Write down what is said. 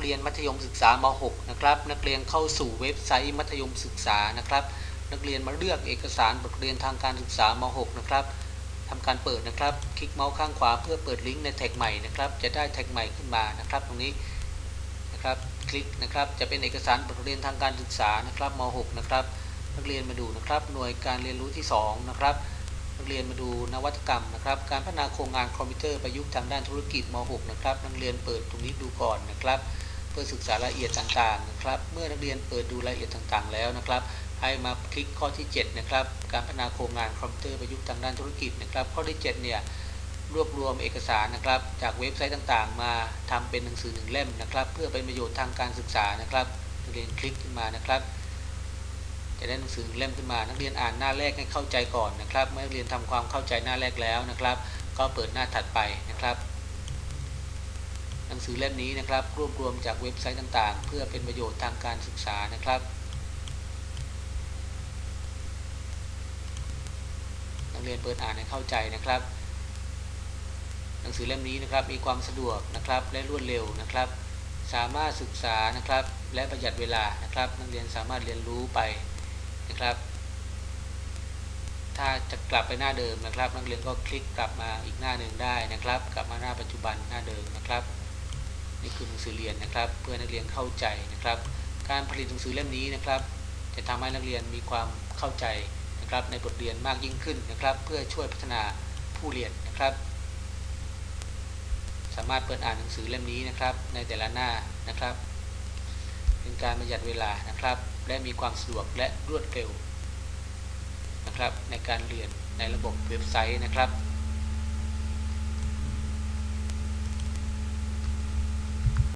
เรียนมัธยมศึกษาม .6 นะครับ นักเรียนเข้าสู่เว็บไซต์มัธยมศึกษานะครับ นักเรียนมาเลือกเอกสารบทเรียนทางการศึกษาม .6 นะครับทำการเปิดนะครับ คลิกเมาส์ข้างขวาเพื่อเปิดลิงก์ในแท็กใหม่นะครับ จะได้แท็กใหม่ขึ้นมานะครับ ตรงนี้นะครับ คลิกนะครับ จะเป็นเอกสารบทเรียนทางการศึกษานะครับม .6 นะครับ นักเรียนมาดูนะครับ หน่วยการเรียนรู้ที่ 2 นะครับนักเรียนมาดูนวัตกรรมนะครับ การพัฒนาโครงงานคอมพิวเตอร์ประยุกต์ทางด้านธุรกิจม .6 นะครับ นักเรียนเปิดตรงนี้ดูก่อนนะครับ เพื่อศึกษารายละเอียดต่างๆนะครับ เมื่อนักเรียนเปิดดูรายละเอียดต่างๆ แล้วนะครับ ให้มาคลิกข้อที่ 7 นะครับ การพัฒนาโครงงานคอมพิวเตอร์ประยุกต์ทางด้านธุรกิจนะครับ ข้อที่ 7 เนี่ยรวบรวมเอกสารนะครับ จากเว็บไซต์ต่างๆ มาทำเป็นหนังสือหนึ่งเล่มนะครับ เพื่อเป็นประโยชน์ทางการศึกษานะครับนักเรียนคลิกขึ้นมานะครับจะได้หนังสือเล่มขึ้นมา นักเรียนอ่านหน้าแรกให้เข้าใจก่อนนะครับ เมื่อนักเรียนทำความเข้าใจหน้าแรกแล้วนะครับ ก็เปิดหน้าถัดไปนะครับ หนังสือเล่มนี้นะครับ รวบรวมจากเว็บไซต์ต่างๆ เพื่อเป็นประโยชน์ทางการศึกษานะครับ นักเรียนเปิดอ่านให้เข้าใจนะครับ หนังสือเล่มนี้นะครับมีความสะดวกนะครับและรวดเร็วนะครับ สามารถศึกษานะครับ และประหยัดเวลานะครับ นักเรียนสามารถเรียนรู้ไปนะครับ ถ้าจะกลับไปหน้าเดิมนะครับ นักเรียนก็คลิกกลับมาอีกหน้าหนึ่งได้นะครับ กลับมาหน้าปัจจุบันหน้าเดิมนะครับ นี่คือหนังสือเรียนนะครับ เพื่อนักเรียนเข้าใจนะครับ การผลิตหนังสือเล่มนี้นะครับ จะทำให้นักเรียนมีความเข้าใจนะครับในบทเรียนมากยิ่งขึ้นนะครับ เพื่อช่วยพัฒนาผู้เรียนนะครับ สามารถเปิดอ่านหนังสือเล่มนี้นะครับ ในแต่ละหน้านะครับ เป็นการประหยัดเวลานะครับ และมีความสะดวกและรวดเร็วนะครับ ในการเรียนในระบบเว็บไซต์นะครับ